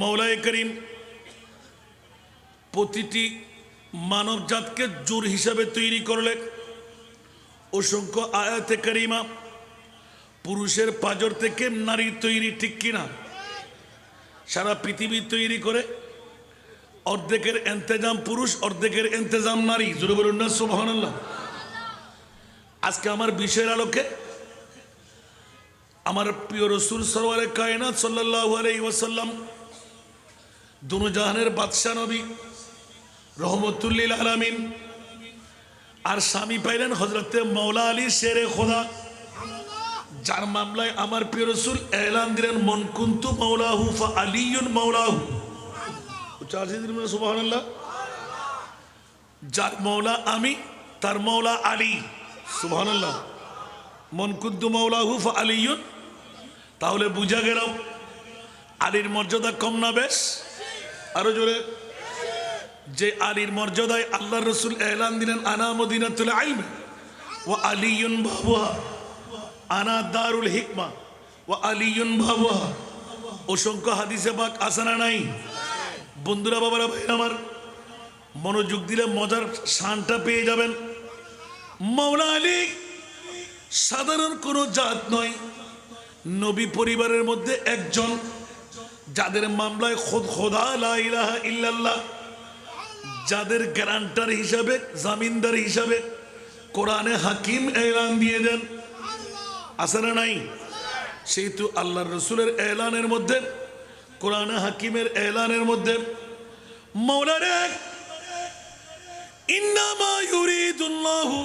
মৌলায় করিম প্রতিটি মানবজাতকে জোর হিসাবে তৈরি করলে অসংখ্য আয়াতে করিমা পুরুষের পাজর থেকে নারী তৈরি ঠিক কিনা? সারা পৃথিবী তৈরি করে অর্ধেকের এন্তেজাম পুরুষ, অর্ধেকের এন্তেজাম নারী। জোরে বলুন না, সুবহানাল্লাহ। আজকে আমার বিষয়ের আলোকে আমার প্রিয় রসুল সরওয়ারে কায়নাত সাল্লাল্লাহু আলাইহি ওয়াসাল্লাম দুনুজাহানের বাদশাহ নবী, রহমতুল্লিল আলামিন। আর স্বামী পাইলেন হজরতে মৌলা আলী শেরে খোদা। যার মামলায় আমার প্রিয় রসুল এলান দিলেন, মন কুন্তু মৌলাহু ফা মৌলাহু সুবহানাল্লাহ। যার মৌলা আমি, তার মৌলা আলী। সুবহানাল্লাহ। মন কুন্তু মৌলাহু ফা আলিয়ুন। তাহলে বুঝা গেল, আলীর মর্যাদা কম না বেশ? আরও জোরে। যে আলীর মর্যাদায় আল্লাহ রসুল এলান দিলেন আনা মদিনাতুল আইম ও আলিয়ুন বাবুহা, আনা দারুল হিকমা ও আলিয়ুন বাবুহা। অসংখ্য হাদিসে পাক আসানা নাই? বন্ধুরা, বাবারা ভাই আমার, মনোযোগ দিলে মজার শানটা পেয়ে যাবেন। মাওলা আলী সাধারণ কোনো জাত নয়, নবী পরিবারের মধ্যে একজন যাদের মামলায় খোদ খোদা ইল্লাল্লাহ, যাদের গ্যারান্টার হিসাবে, জামিনদার হিসাবে কোরআনে হাকিম এলান দিয়ে দেন। আছে না নাই? সেহেতু আল্লাহর রসুলের এলানের মধ্যে, কোরআনে হাকিমের এলানের মধ্যে মৌলারে ইন্নামা ইউরিদুল্লাহু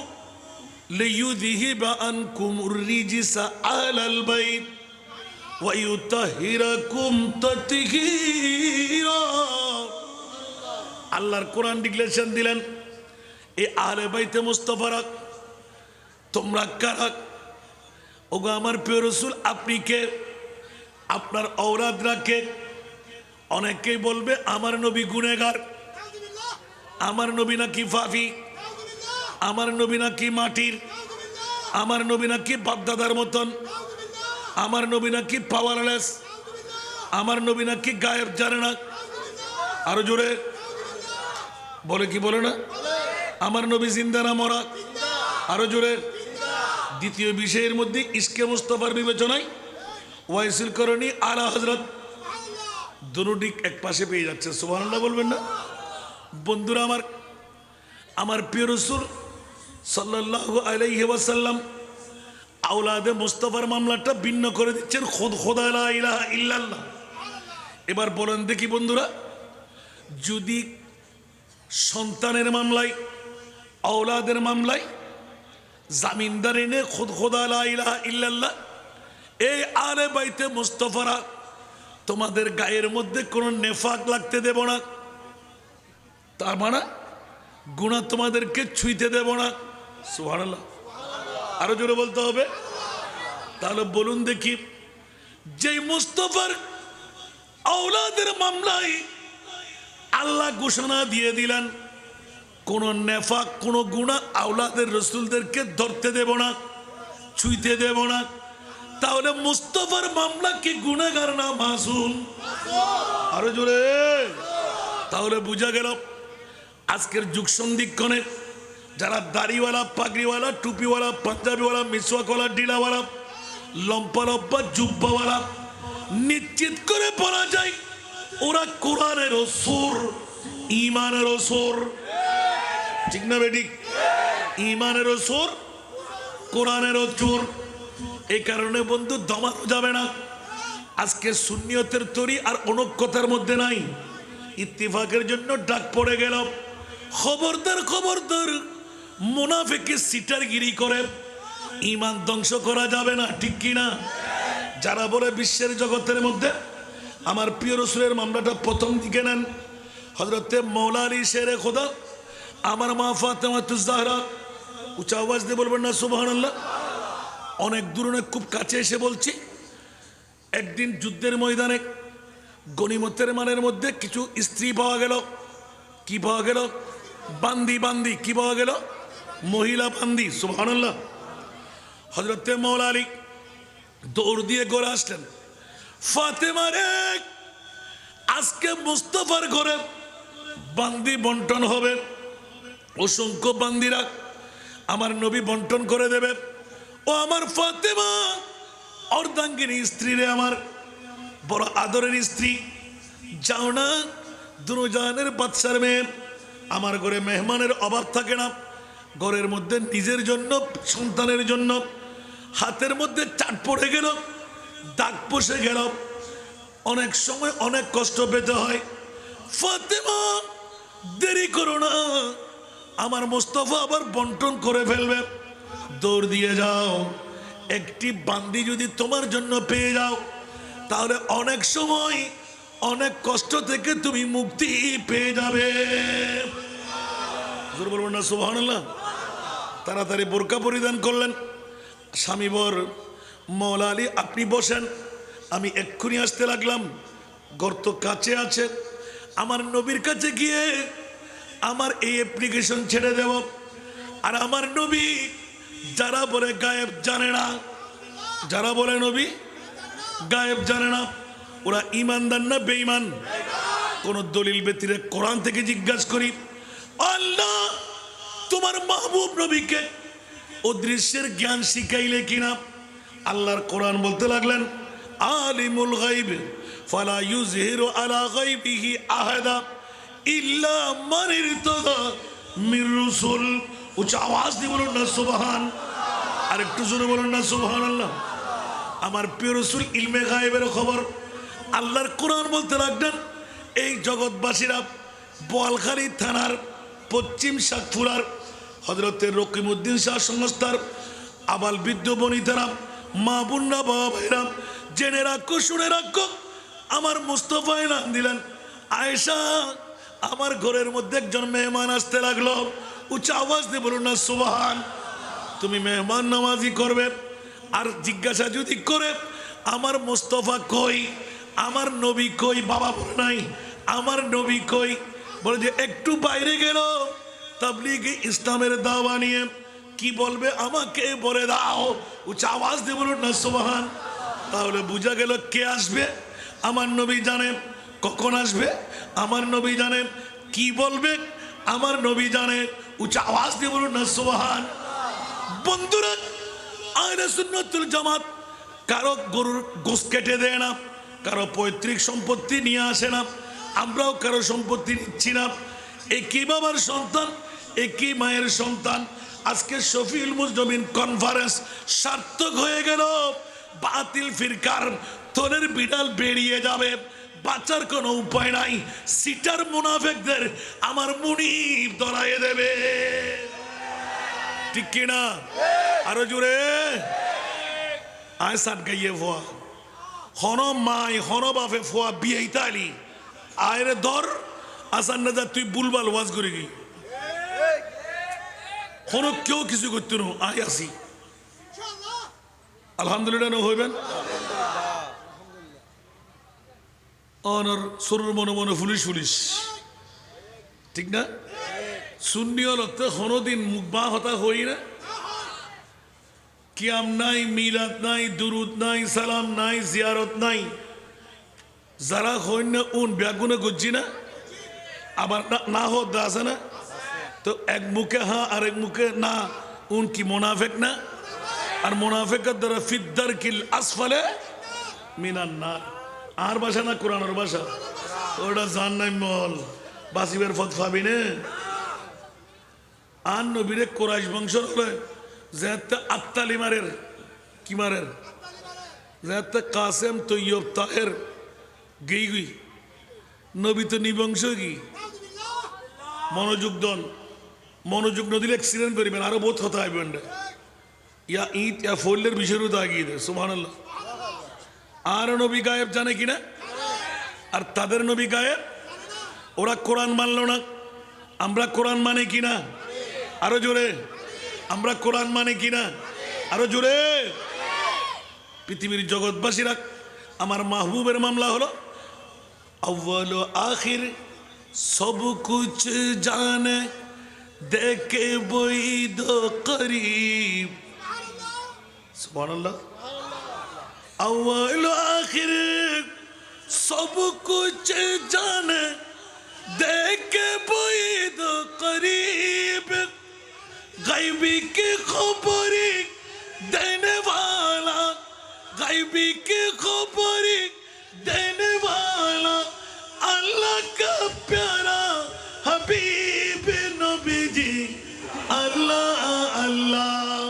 লিইউযহিবা আনকুমুর রিজসা আলাল বাইত। আল্লাহর কোরআন ডিক্লেরেশন দিলেন এই আলে বাইতে মুস্তফারা তোমরা কারা ওগো আমার প্রিয় রসুল, আপনি কে? আপনার ঔরাদরা কে? অনেকেই বলবে, আমার নবী গুনেগার আমার নবী নাকি ফাফি, আমার নবী নাকি মাটির, আমার নবী নাকি বাপদাদার মতন আমার নবী নাকি পাওয়ারলেস আমার নবী নাকি গায়েব জানে না? আরও জোরে। বলে কি বলে না? আমার নবী জিন্দা না মরা? আরও জোরে। দ্বিতীয় বিষয়ের মধ্যে ইসকে মুস্তফার বিবেচনায় ওয়াইসিল করণী আলা হজরত দুটি এক পাশে পেয়ে যাচ্ছে। সুবহানাল্লাহ বলবেন না? বন্ধুরা আমার আমার প্রিয় রসুল সাল্লাল্লাহু আলাইহি ওয়াসাল্লাম আওলাদে মুস্তফার মামলাটা ভিন্ন করে দিচ্ছেন খোদ খোদা ইলাহা ইল্লাল্লাহ। এবার বলেন দেখি বন্ধুরা, যদি সন্তানের মামলায়, আওলাদের মামলায় জামিনদার এনে খোদ খোদা ইলাহা ইল্লাল্লাহ, এই আলে বাইতে মুস্তফারা তোমাদের গায়ের মধ্যে কোনো নেফাক লাগতে দেব না। তার মানে গুণা তোমাদেরকে ছুঁইতে দেব না। সুবহানাল্লাহ। আরও জোরে বলতে হবে। তাহলে বলুন দেখি, যেই মুস্তফার আওলাদের মামলায় আল্লাহ ঘোষণা দিয়ে দিলেন, কোন নেফাক, কোন গুণা আওলাদের রসুলদেরকে ধরতে দেব না, ছুঁইতে দেব না। তাহলে মুস্তফার মামলা কি গুণাগার না মাসুম? আরও জোরে। তাহলে বোঝা গেল, আজকের যুগ সন্ধিক্ষণে যারা দাড়িওয়ালা, পাগড়িওয়ালা, টুপিওয়ালা, পাঞ্জাবিওয়ালা মিসওয়াকওয়ালা ডিলাওয়ালা লম্পা লম্পা জুব্বাওয়ালা, নিশ্চিত করে বলা যায়, ওরা কোরআনের সুর ইমানের সুর ঠিক না বেটি? ইমানের সুর কোরআনের চোর এই কারণে বন্ধু দমানো যাবে না। আজকে শূন্যতের তরি আর অনক্ষতার মধ্যে নাই। ইত্তিফাকের জন্য ডাক পড়ে গেল। খবরদার খবরদার। মুনাফেকে সিটারগিরি করে ইমান ধ্বংস করা যাবে না, ঠিক কি না? যারা বলে বিশ্বের জগতের মধ্যে, আমার প্রিয় রসুলের মামলাটা প্রথম দিকে নেন। হজরতে মৌলারি শেরে খোদা, আমার মা ফাতেমা তুজাহরা, উঁচা আওয়াজ দিয়ে বলবেন না আল্লাহ অনেক দূর, অনেক খুব কাছে এসে বলছি, একদিন যুদ্ধের ময়দানে, গণিমতের মানের মধ্যে কিছু স্ত্রী পাওয়া গেল। কি পাওয়া গেল? বান্দি বান্দি, কি পাওয়া গেল? মহিলা বান্দি, সুবহানাল্লাহ। হজরতে মৌলা আলী দৌড় দিয়ে গড়ে আসলেন। ফাতেমারে আজকে মুস্তফার ঘরে বান্দি বন্টন হবে। অসংখ্য বান্দিরা আমার নবী বন্টন করে দেবে। ও আমার ফাতেমা, অর্ধাঙ্গিনী স্ত্রী রে আমার, বড় আদরের স্ত্রী। যাও না দুজানের বাচ্চার মেয়ে। আমার ঘরে মেহমানের অভাব থাকে না। ঘরের মধ্যে নিজের জন্য, সন্তানের জন্য, হাতের মধ্যে চাট পড়ে গেল, দাগ বসে গেল। অনেক সময় অনেক কষ্ট পেতে হয়। ফাতেমা, দেরি করো না। আমার মোস্তফা আবার বন্টন করে ফেলবে। দৌড় দিয়ে যাও। একটি বান্দি যদি তোমার জন্য পেয়ে যাও, তাহলে অনেক সময় অনেক কষ্ট থেকে তুমি মুক্তি পেয়ে যাবে। বলবেন না, সুবহানাল্লাহ। তাড়াতাড়ি বোরকা পরিধান করলেন। স্বামী বর মৌলা আলী আপনি বসেন। আমি এক্ষুনি আসতে লাগলাম। গর্ত কাছে আছে। আমার নবীর কাছে গিয়ে আমার এই অ্যাপ্লিকেশন ছেড়ে দেব। আর আমার নবী যারা বলে গায়েব জানে না, যারা বলে নবী গায়েব জানে না, ওরা ইমানদার না বেঈমান? কোন দলিল ব্যতিরে কোরআন থেকে জিজ্ঞাসা করি। আল্লাহ তোমার মাহবুব নবীকে। ও দৃশ্যের জ্ঞান শিখাইলে কিনা? আল্লাহর কোরআন বলতে লাগলেন, আলিমুল গাইব ফালা ইউজহিরু আলা গাইবিহি আহাদা ইল্লা মান ইরতাদা মির রুসুল। উচ্চ আওয়াজ দিয়ে বলুন না, সুবহান। আর একটু জোরে বলুন না, সুবহানাল্লাহ। আমার প্রিয় রসুল, ইলমে গায়েবের খবর। আল্লাহর কোরআন বলতে লাগলেন, এই জগৎবাসীরা বোয়ালখালী থানার পশ্চিম সাতপুরার হজরতের রকিমউদ্দিন শাহ সংস্থার আবাল বৃদ্ধ বনিতারাম, মা বুন্না বাবা ভাইরাম জেনে রাখো, শুনে রাখো, আমার মুস্তফা নাম দিলেন আয়েশা। আমার ঘরের মধ্যে একজন মেহমান আসতে লাগল। উচ্চ আওয়াজ দিয়ে বলুন না, সুবাহান। তুমি মেহমান নামাজি করবে। আর জিজ্ঞাসা যদি করে, আমার মোস্তফা কই? আমার নবী কই? বাবা বলে নাই। আমার নবী কই? বলে যে, একটু বাইরে গেল। তাবলিগে ইসলামের দাওয়া নিয়ে কি বলবে? আমাকে বলে দাও। উচ্চ আওয়াজ দিয়ে বলুন না, সোবাহান। তাহলে বোঝা গেল কে আসবে? আমার নবী জানে। কখন আসবে? আমার নবী জানে। কি বলবে? আমার নবী জানে। উচ্চ আওয়াজ দিয়ে বলুন না, সোবাহান। বন্ধুরা আয়রা সুন্নতুল জামাত কারও গরুর গোস কেটে দেয় না, কারও পৈতৃক সম্পত্তি নিয়ে আসে না, আমরাও কারও সম্পত্তি নিচ্ছি না। এই একই বাবার সন্তান? একই মায়ের সন্তান। আজকে শফিউল মুজমিন কনফারেন্স সার্থক হয়ে গেল। বাতিল ফিরকার তোলের বিড়াল বেরিয়ে যাবে। বাঁচার কোনো উপায় নাই। সিটার মুনাফেকদের আমার মুনিব দড়াইয়ে দেবে। ঠিক কিনা আরও জোরে। আয় সাত গাইয়ে ফোয়া হন মাই হন বাপে ফোয়া বিয়ে ইতালি। আয় রে ধর। আসান না তুই বুলবাল ওয়াজ করে গি হন কেউ কিছু করতে নো আয় আসি। আলহামদুলিল্লাহ না হইবেন? অনর সরুর মনে মনে ফুলিশ ফুলিশ। ঠিক না? শূন্য লতে হনদিন মুখ বা হতা হই না। কিয়াম নাই মিলাদ নাই দুরুদ নাই সালাম নাই জিয়ারত নাই। যারা হইন না উন ব্যাগুনে গুজি না। আবার না- না হত আছে না। তো এক মুখে হ্যাঁ আর এক মুখে না উন কি মোনাফেক না? আর মোনাফেকের দ্বারা ফিদ্দার কিল আসফালে মিনান না আর ভাষা না, কোরআনের ভাষা? ওটা জান নাই মল। বাসিবের ফত নে আর নবীরে কোরাইশ বংশর হলে যেতে আত্মালি মারের। কি মারের? যেতে কাসেম তৈয়ব তাহের। গেই গুই নবী তো নিবংশ কি? মনোযোগ দন। মনোযোগ নদীলে অ্যাক্সিডেন্ট করিবেন, আরও বহুত হতে আইবেন ইয়া ইট ইয়া ফল্লের বিষয়ও দাগিয়ে দেয় সুমান আর নবী গায়েব জানে কিনা আর তাদের নবী গায়েব? ওরা কোরআন মানল না। আমরা কোরআন মানে কিনা আরও জোরে। আমরা কোরআন মানে কিনা আরও জোরে। পৃথিবীর জগৎবাসীরা, আমার মাহবুবের মামলা হলো আখির সব কুচ জানে। देखे बोई दो करीब सुभान अल्लाह अव्वल आखिर सब कुछ जाने देख के बुईद करीब गैबी की खबरी देने वाला गैबी की खबरी देने वाला अल्लाह का प्यारा हबीब নবীজি, আল্লাহ আল্লাহ।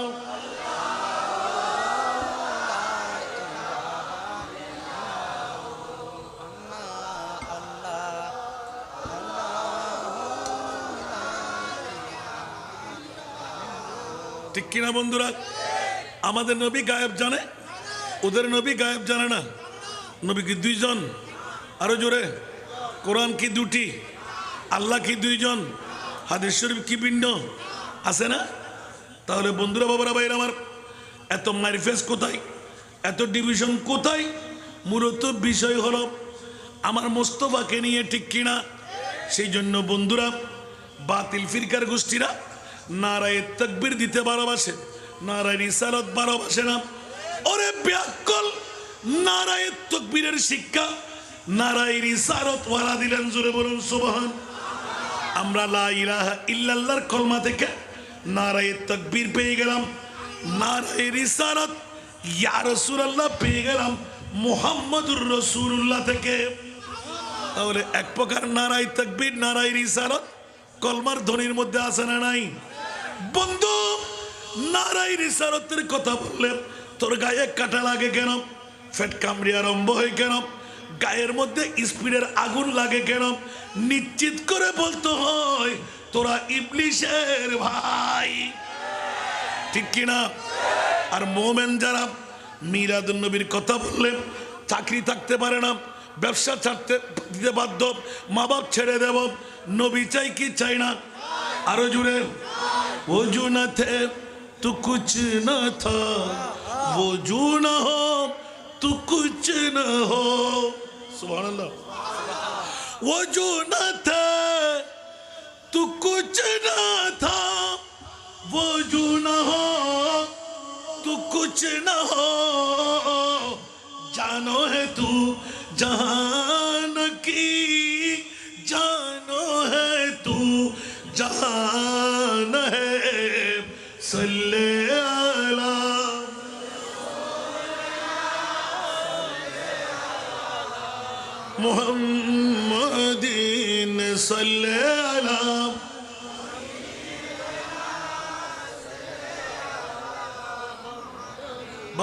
ঠিক কিনা বন্ধুরা? আমাদের নবী গায়েব জানে? ওদের নবী গায়েব জানে না? নবী কি দুইজন? আরও জোরে। কোরআন কি দুটি? আল্লাহ কি দুইজন? হাদিস শরীফ কি ভিন্ন? আছে না? তাহলে বন্ধুরা, বাবারা ভাইর আমার, এত মারিফেস কোথায়? এত ডিভিশন কোথায়? মূলত বিষয় হল, আমার মোস্তফাকে নিয়ে ঠিক কিনা? সেই জন্য বন্ধুরা, বাতিল ফিরকার গোষ্ঠীরা নারায় তকবির দিতে ভালোবাসে, নারায় রিসালত ভালোবাসে না। ওরে ব্যাকল, নারায় তকবীরের শিক্ষা, নারায় রিসালত ওয়ালা দিলেন, জোরে বলুন, সুবহান। আমরা লা ইলাহা ইল্লাল্লাহর কলমা থেকে নারায় তকবীর পেয়ে গেলাম, নারায় রিসালত, ইয়া রাসূলুল্লাহ পেয়ে গেলাম, মুহাম্মদুর রাসূলুল্লাহ থেকে। তাহলে এক প্রকার নারাই তকবীর নারাই রিসালত কলমার ধ্বনির মধ্যে আছে না নাই? বন্ধু নারাই রিসারতের কথা বললে তোর গায়ে কাটা লাগে কেন? ফেট কামড়ি আরম্ভ হয় কেন? গায়ের মধ্যে স্পিডের আগুন লাগে কেন? নিশ্চিত করে বলতে হয়, তোরা ইবলিশের ভাই। ঠিক কিনা? আর মোমেন যারা মিরাদ নবীর কথা বললেন চাকরি থাকতে পারে না, ব্যবসা ছাড়তে দিতে বাধ্য মা বাপ ছেড়ে দেব, নবী চাই কি চাই না? আরও জুড়ে ওজু না থে, তু কুচ না থা ওজু না হোক تو کچھ نہ ہو۔ سبحان اللہ۔ وہ جو نہ تھا، تو کچھ نہ تھا۔ وہ جو نہ ہو، تو کچھ نہ ہو۔ جانو ہے تو جہان کی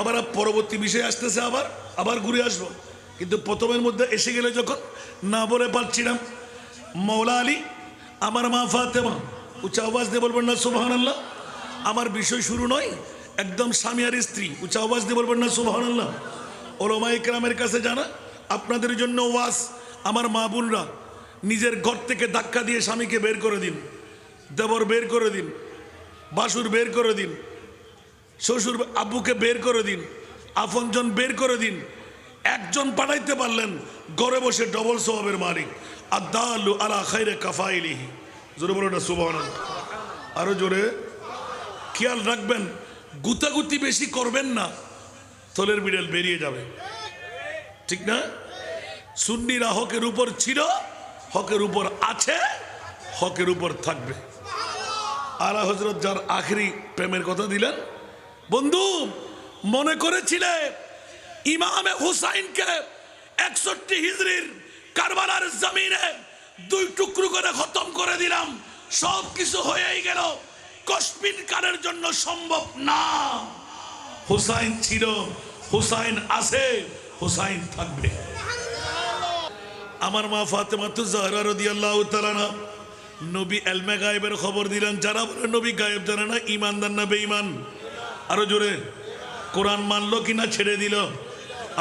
বাবারা পরবর্তী বিষয় আসতেছে আবার আবার ঘুরে আসব। কিন্তু প্রথমের মধ্যে এসে গেলে যখন না বলে পারছিলাম, মৌলা আলী, আমার মা ফাতেমা, উঁচা আওয়াজ দিয়ে বলবেন না সুবাহান আল্লাহ আমার বিষয় শুরু নয়, একদম স্বামী আর স্ত্রী, উঁচা আওয়াজ দিয়ে বলবেন না সুবাহান আল্লাহ ওলমা ইকরামের কাছে জানা, আপনাদের জন্য ওয়াজ, আমার মা বোনরা, নিজের ঘর থেকে ধাক্কা দিয়ে স্বামীকে বের করে দিন, দেবর বের করে দিন, বাসুর বের করে দিন শ্বশুর আব্বুকে বের করে দিন, আপনজন বের করে দিন, একজন পাঠাইতে পারলেন, ঘরে বসে ডবল সোহাবের মালিক। আদালু আলা খাইরে কাফাইলিহি। জোরে বলো না সুবহান আরও জোরে। খেয়াল রাখবেন, গুতাগুতি বেশি করবেন না, থলের বিড়াল বেরিয়ে যাবে। ঠিক না? সুন্নিরা হকের উপর ছিল, হকের উপর আছে, হকের উপর থাকবে। আলা হজরত যার আখরি প্রেমের কথা দিলেন বন্ধু, মনে করেছিলে ইমামে হুসাইনকে একষট্টি হিজড়ির কারবালার জমিনে দুই টুকরো করে খতম করে দিলাম। সব কিছু হয়েই গেল। কসমিন কারের জন্য সম্ভব না। হুসাইন ছিল, হুসাইন আছে, হুসাইন থাকবে। আমার মা ফাতেমা তো জাহরা রাদিয়াল্লাহু তাআলা না নবী এলমে গায়েবের খবর দিলেন, যারা বলে নবী গায়েব জানে না ইমানদার না বেঈমান। আরও জোরে। কোরআন মানলো কিনা ছেড়ে দিল।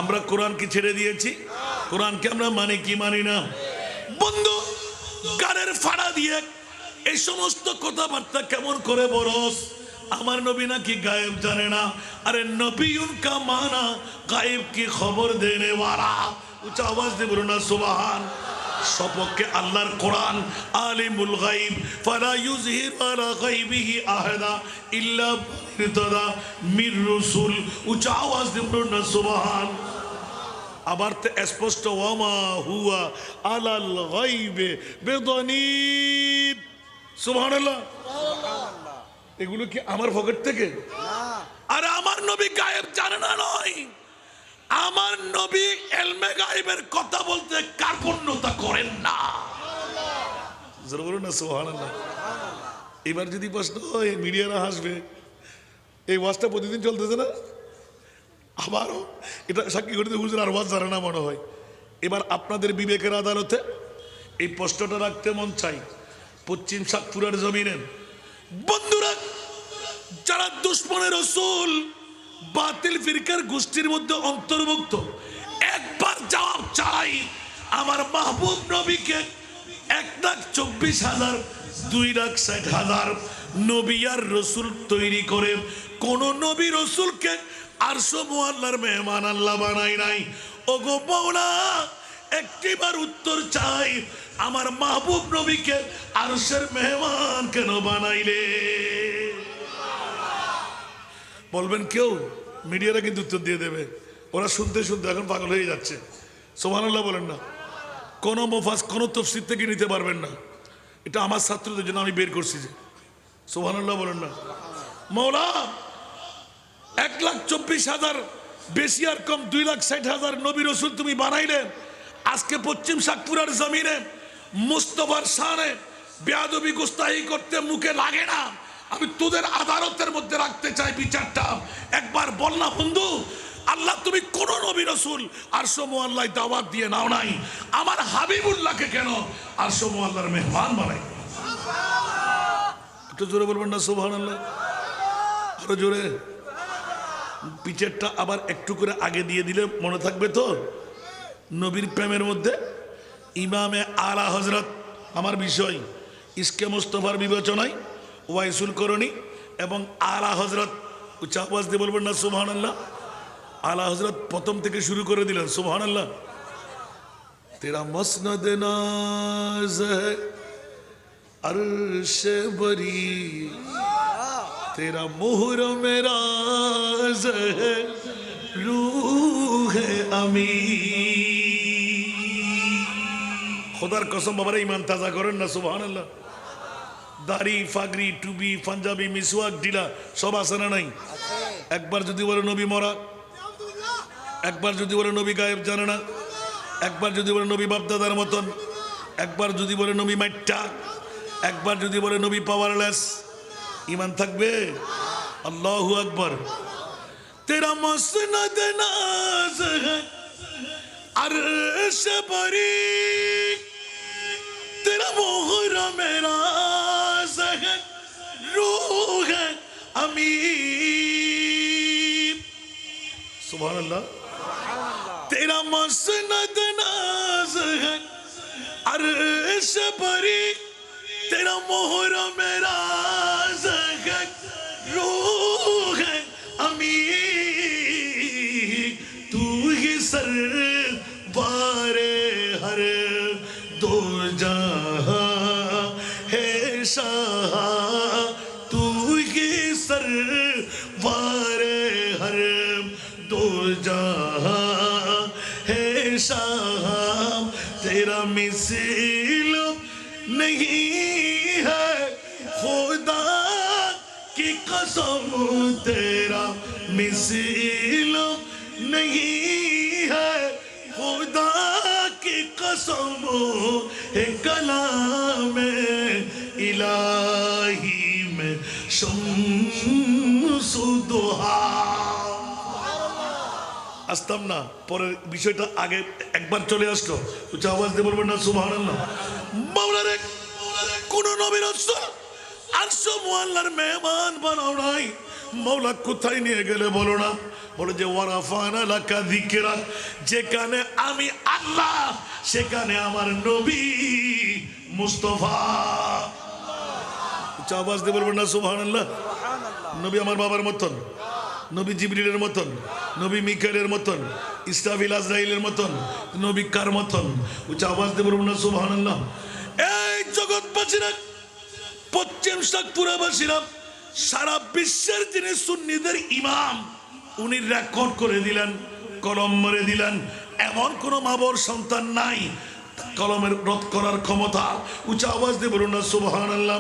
আমরা কোরআন কি ছেড়ে দিয়েছি? কোরআনকে আমরা মানি কি মানি না? বন্ধু, গানের ফাড়া দিয়ে এই সমস্ত কথাবার্তা কেমন করে বরস আমার নবী নাকি গায়েব জানে না? আরে নবী উনকা মানা, গায়েব কি খবর দেনে वाला উচ্চ আওয়াজ দিয়ে বলুন না, সুবহান। সপক্ষে আল্লাহর কোরআন আলিমুল গাইব ফালা ইউজহির আলা গাইবিহি আহাদা ইল্লা ইরতাদা মির রাসূল। উচ্চ আওয়াজ দিয়ে বলুন না সুবহান। আবার তো স্পষ্ট ওয়ামা হুয়া আলাল গাইবে বেদনিব সুবহানাল্লাহ। এগুলো কি আমার পকেট থেকে? আমার নবী এলমে গায়েবের কথা বলতে কার্পণ্যতা করেন না? না, সুবহানাল্লাহ। এবার যদি প্রশ্ন হয়, মিডিয়ারা হাসবে। এই ওয়াজটা প্রতিদিন চলতেছে না? আবারও এটা সাক্ষী করতে হুজুর আর ওয়াজ জানে না মনে হয়। এবার আপনাদের বিবেকের আদালতে এই প্রশ্নটা রাখতে মন চাই। পশ্চিম সাতপুরের জমিনের বন্ধুরা, যারা দুশ্মনের রসুল বাতিল ফিরকার গোষ্ঠীর মধ্যে অন্তর্ভুক্ত। একবার জবাব চাই, আমার মাহবুব নবীকে এক লাখ চব্বিশ হাজার, দুই লাখ ষাট হাজার নবী আর রসুল তৈরি করে। কোন নবী রসুলকে আর আল্লাহর মেহমান আল্লাহ বানাই নাই। ওগো বৌলা একটিবার উত্তর চাই, আমার মাহবুব নবীকে আরশের মেহমান কেন বানাইলে? বলবেন কেউ? মিডিয়ারা কিন্তু উত্তর দিয়ে দেবে। ওরা শুনতে শুনতে এখন পাগল হয়ে যাচ্ছে। সোমানুল্লাহ বলেন না। কোনো মোফাজ কোনো তফসির থেকে নিতে পারবেন না। এটা আমার ছাত্রদের জন্য আমি বের করছি যে। সোহানুল্লাহ বলেন না। মৌলা এক লাখ চব্বিশ হাজার, বেশি আর কম দুই লাখ ষাট হাজার নবী রসুল তুমি বানাইলে, আজকে পশ্চিম সাতপুরার জমিনে মুস্তফার সানে বেয়াদবি গুস্তাহি করতে মুখে লাগে না। আমি তোদের আদালতের মধ্যে রাখতে চাই বিচারটা। একবার বল না বন্ধু, আল্লাহ তুমি কোন নবী রসুল, আর সমু আল্লাহ দাওয়াত দিয়ে নাও নাই। আমার হাবিবুল্লাহকে কেন? আর সমু আল্লাহর মেহমান বানাই। একটু জোরে বলবেন না সোহান আল্লাহ আরও জোরে। পিচেরটা আবার একটু করে আগে দিয়ে দিলে মনে থাকবে তো? নবীর প্রেমের মধ্যে ইমামে আলা হজরত আমার বিষয়, ইসকে মুস্তফার বিবেচনায় ওয়াইসুল করণী এবং আলা হজরত উচ্চ আওয়াজ দিয়ে বলবেন না সুবহান আল্লাহ আলা হজরত প্রথম থেকে শুরু করে দিলেন সুবহান আল্লাহ তেরা মসনদ নাজ है अर्श बरी तेरा मोहर मेरा है रूह अमी খোদার কসম বাবারা ইমান তাজা করেন না সুবহান আল্লাহ দাড়ি ফাগরি টুবি পাঞ্জাবি, মিসওয়াক ডিলা সব আছে না নাই? একবার যদি বলে নবী মরা, একবার যদি বলে নবী গায়েব জানে না, একবার যদি বলে নবী বাপদাদার মতন, একবার যদি বলে নবী মাইটা একবার যদি বলে নবী পাওয়ারলেস ইমান থাকবে? আল্লাহ আকবর। তেরা মসনদ নাজ হ্যাঁ, আরশ পরি, তেরা মোহরা মেরা حمیم سبحان اللہ۔ تیرا مسند ناز ہے، عرش بری تیرا مہر میراز ہے، روح ہے امیر नहीं है। खुदा की कसम तेरा मिसिल नहीं है। खुदा की कसम है कलाम इलाही में शमसुदुहा আসতাম না। পরের বিষয়টা আগে একবার চলে আসলো। উচ্চ আওয়াজ দিয়ে বলবেন না আল্লাহ মাওলারে কোন নবীর রাসূল আরশো মুআল্লার মেহমান বানাও নাই। মাওলা কোথায় নিয়ে গেলে বলো না? বলে যে ওয়ারাফানা লাকা যিকরা যেখানে আমি আল্লাহ, সেখানে আমার নবী মুস্তফা। আওয়াজ দিয়ে বলবেন না আল্লাহ নবী আমার বাবার মতন। নবী জিবরিলের মতন, নবী মিকাইলের মতন, ইসরাফিল আজরাইলের মতন, নবী কার মতন? উচ্চ আওয়াজ বলুন না, সুবহানাল্লাহ। এই জগৎবাসীরা, পশ্চিম সাতপুরাবাসীরা সারা বিশ্বের যিনি সুন্নিদের ইমাম, উনি রেকর্ড করে দিলেন, কলম মেরে দিলেন। এমন কোন মাবর সন্তান নাই, কলমের রদ করার ক্ষমতা। উঁচা আওয়াজ দিয়ে বলুন না আল্লাহ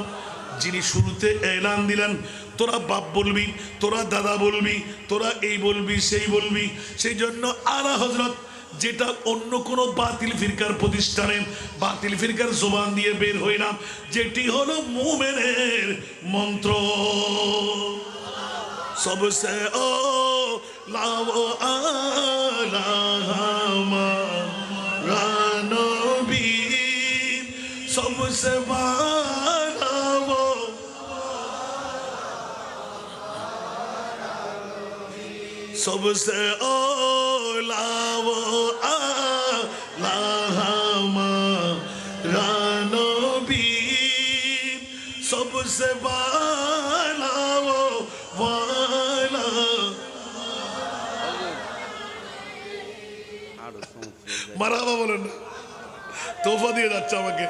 যিনি শুরুতে এলান দিলেন, তোরা বাপ বলবি, তোরা দাদা বলবি, তোরা এই বলবি, সেই বলবি। সেই জন্য আলা হজরত যেটা অন্য কোনো বাতিল ফিরকার প্রতিষ্ঠানে বাতিল ফিরকার জোবান দিয়ে বের হইলাম যেটি হলো মোমেনের মন্ত্র। সবসে ও লাভ আলামা রানবী সবসে বা सबसे ओ लाओ आला हमारा नबी सबसे वाला वो वाला আরো সমস্যা মারাবা বলেন না তোফা দিয়ে যাচ্ছে আমাকে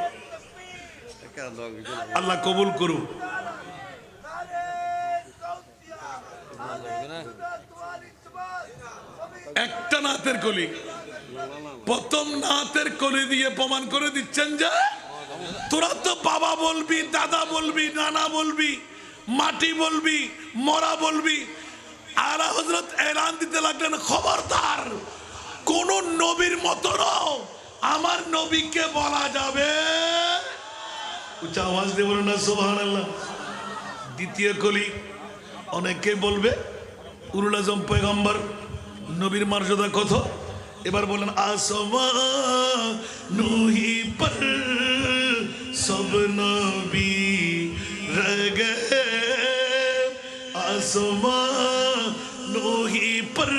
একটা দগ আল্লাহ কবুল করুক নাতের কলি। প্রথম নাতের কলি দিয়ে প্রমাণ করে দিচ্ছেন যে তোরা তো বাবা বলবি দাদা বলবি নানা বলবি মাটি বলবি মরা বলবি। আলা হজরত এলান দিতে লাগলেন খবরদার কোন নবীর মতো নও, আমার নবীকে বলা যাবে। আওয়াজ দিয়ে বলুন না সুবহানাল্লাহ। দ্বিতীয় কলি অনেকে বলবে উরুল আজম পয়গম্বর নবীর মর্যাদা কত? এবার বলেন, আসমা নুহি পর সব নবী রগ আসমা নুহি পর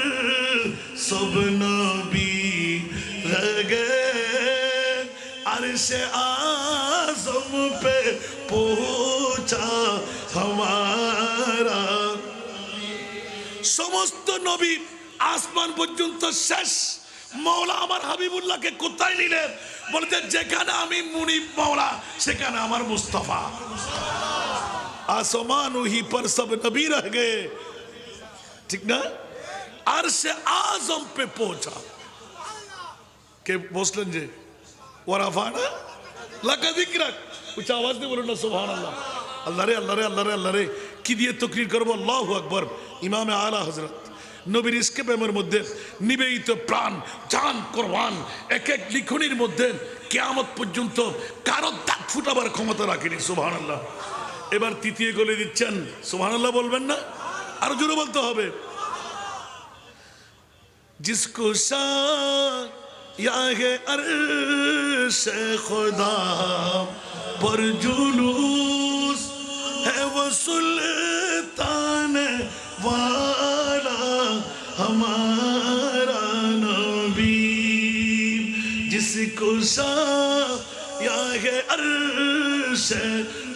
সব নবী রগ সে আসম পে পোচা ہمارا সমস্ত নবী আসমান পর্যন্ত শেষ। মৌলা আমার হাবিবুল্লাহকে কোথায় নিলেন? বলতে, যেখানে আমি মুনিব মৌলা সেখানে আমার মুস্তফা। আসমান উহি পর সব নবী রহ গে ঠিক না? আর সে আজম পে পৌঁছা। কে বসলেন যে? ওরাফানা লাকা দিকরাক উচ্চ আওয়াজ দিয়ে বলুন না সোহান আল্লাহ আল্লাহ রে আল্লাহ রে আল্লাহ রে আল্লাহ রে। কি দিয়ে তকরির করব? আল্লাহ আকবর। ইমামে আলা হজরত নবীর ইস্কে প্রেমের মধ্যে নিবেদিত প্রাণ জান কোরবান এক এক লিখনির মধ্যে কেয়ামত পর্যন্ত কারো দাগ ফুটাবার ক্ষমতা রাখেনি সুবহানাল্লাহ এবার তৃতীয় গলে দিচ্ছেন সুবহানাল্লাহ বলবেন না আরো জোরে বলতে হবে जिसको शान या है अर्श खुदा पर जुलूस है वो सुल्तान वाला یا ہے عرش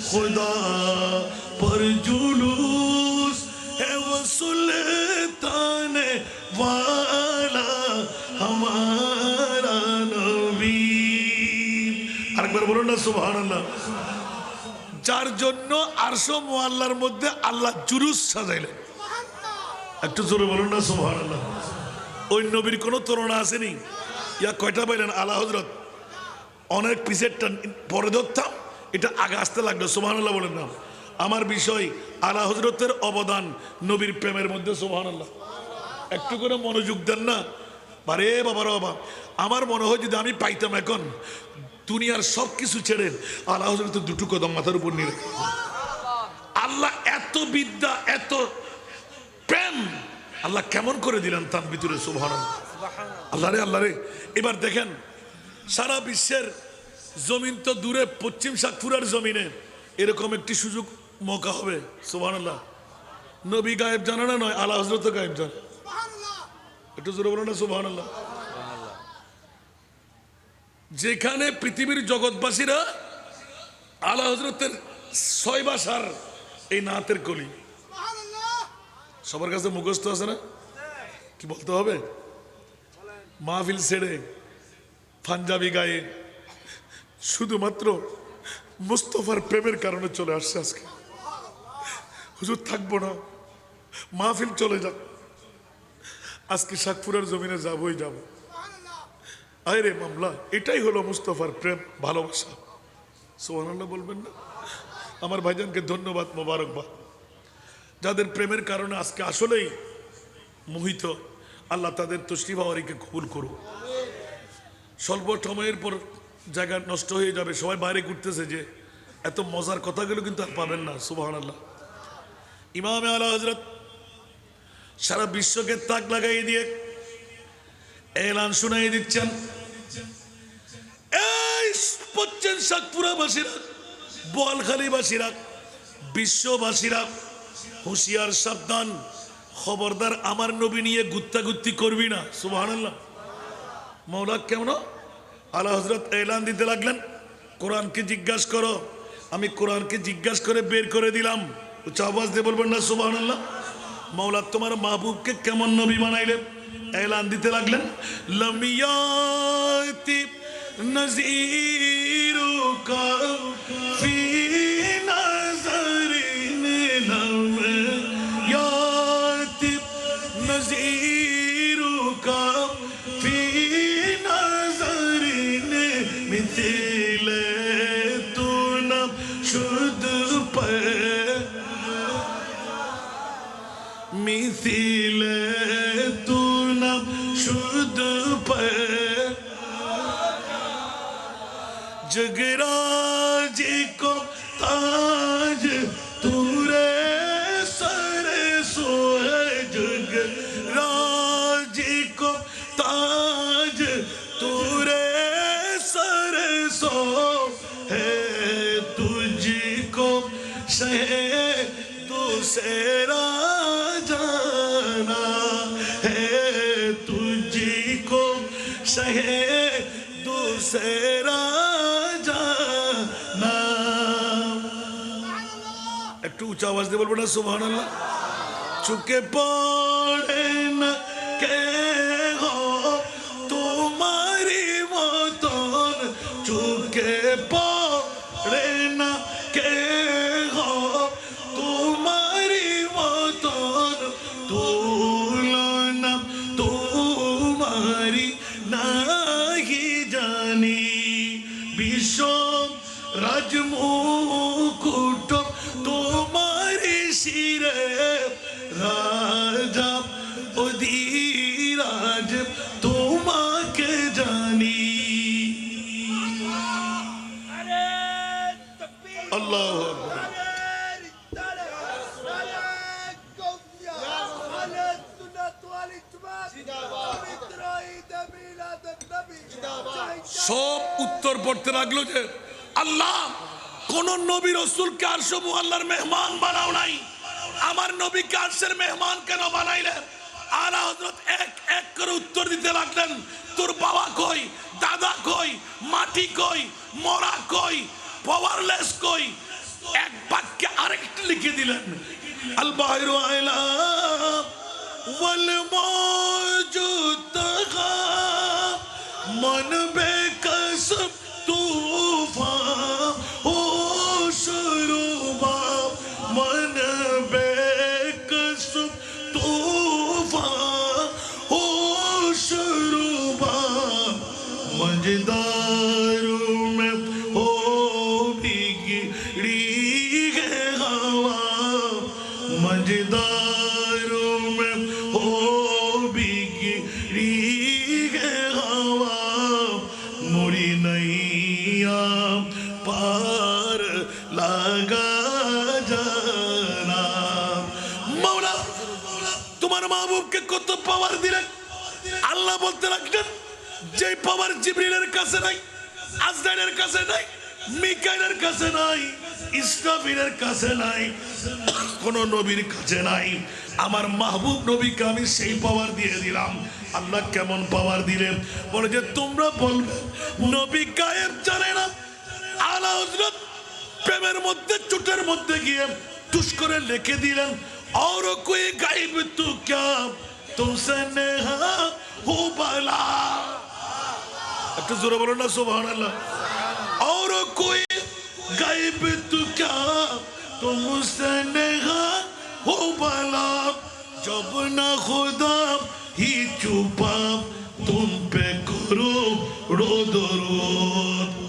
خدا پر جلوس ہے وہ سلطان والا ہمارا نبی আরেকবার বলুন না সুবহানাল্লাহ যার জন্য আরশো মোয়াল্লার মধ্যে আল্লাহ জুরুস সাজাইলেন একটু জোরে বলুন না সোহান আল্লাহ ওই নবীর কোনো তুলনা আসেনি ইয়া কয়টা পাইলেন আলা হজরত অনেক পিসেরটা পরে ধরতাম, এটা আগে আসতে লাগল, সুবহানাল্লাহ বলেন না। আমার বিষয়, আলা হজরতের অবদান নবীর প্রেমের মধ্যে, সুবহানাল্লাহ। একটু করে মনোযোগ দেন না। বারে বাবার বাবা আমার মনে হয় যদি আমি পাইতাম এখন, দুনিয়ার সব কিছু ছেড়ে আল্লাহ হজরত দুটো কদম মাথার উপর নিয়ে আল্লাহ এত বিদ্যা, এত প্রেম, আল্লাহ কেমন করে দিলেন তার ভিতরে সুভান আল্লাহ রে আল্লাহ রে। এবার দেখেন সারা বিশ্বের জমিন তো দূরে পশ্চিম সাতপুরার জমিনে। এরকম একটি সুযোগ মৌকা হবে আল্লাহ নবী গায়েব জানা না নয় আল্লাহ হজরত গায়েব জানে। একটু জোরে বলো না যেখানে পৃথিবীর জগৎবাসীরা আল্লাহ হজরতের ছয় বাসার এই নাতের কলি। সবার কাছে মুখস্থ আছে না? কি বলতে হবে? মাহফিল ছেড়ে পাঞ্জাবি গায়ে শুধুমাত্র মুস্তফার প্রেমের কারণে চলে আসছে আজকে। হুজুর, থাকব না। মাহফিল চলে যাক। আজকে শাকপুরের জমিনে যাবই যাব। আরে মামলা, এটাই হলো মুস্তফার প্রেম, ভালোবাসা। সোহানাল্লাহ বলবেন না? আমার ভাইজানকে ধন্যবাদ মোবারকবাদ। যাদের প্রেমের কারণে আজকে আসলেই মোহিত, আল্লাহ তাদের বাবারিকে কবুল করুক। স্বল্প সময়ের পর জায়গা নষ্ট হয়ে যাবে। সবাই বাইরে ঘুরতেছে যে এত মজার কথাগুলো কিন্তু আর পাবেন না সুবাহ আল্লাহ ইমামে আলা হজরত সারা বিশ্বকে তাক লাগাই দিয়ে এলান শুনাই দিচ্ছেন। এই পশ্চিম সাতপুরাবাসীরা বোয়ালখালীবাসীরা, বিশ্ববাসীরা, হুঁশিয়ার সাবধান। খবরদার আমার নবী নিয়ে গুত্তাগুত্তি করবি না সুবাহ মৌলা কেমন? আল্লাহ হজরত এলান দিতে লাগলেন, কোরআনকে জিজ্ঞাসা করো। আমি কোরআনকে জিজ্ঞাসা করে বের করে দিলাম। উচ্চ আওয়াজ দিয়ে বলবেন না সুবাহ মৌলা তোমার মাহবুবকে কেমন নবী বানাইলেন? এলান দিতে লাগলেন লমিয়াতি নজিরুকা ফি जगराज উঁচা আওয়াজ দিয়ে বলব না সুবহানাল্লাহ। চুকে পড়ে না। লাগল যে আল্লাহ কোন নবী রসুলকে আরশো আল্লাহর মেহমান বানাও নাই। আমার নবী আরশের মেহমান কেন বানাইলেন? আলা হজরত এক এক করে উত্তর দিতে লাগলেন, তোর বাবা কই? দাদা কই? মাটি কই? মরা কই? পাওয়ারলেস কই? এক বাক্যে আরেকটা লিখে দিলেন আল বাহিরু আইলা ওয়াল তোমার মাহবুবকে কত পাওয়ার দিলেন আল্লাহ বলতে লাগলেন যে পাওয়ার জিবরিলের কাছে নাই, আজরাইলের কাছে নাই কাছে নাই কাছে নাই নবীর কাছে নাই। আমার মাহবুব নবীকে আমি সেই পাওয়ার দিয়ে দিলাম। আল্লাহ কেমন পাওয়ার দিলেন বলে যে, তোমরা বলবে, নবী গায়েব জানে না। আলা প্রেমের মধ্যে, চুটের মধ্যে গিয়ে টুস করে লেখে দিলেন। اور کوئی غیب تو کیا تم سے نہا ہو بھلا؟ اکتے زورہ بولو نا، سبحان اللہ۔ اور کوئی غیب تو کیا تم سے نہا ہو بھلا؟ جب نہ خدا ہی چوپا، تم پہ کرو رو درود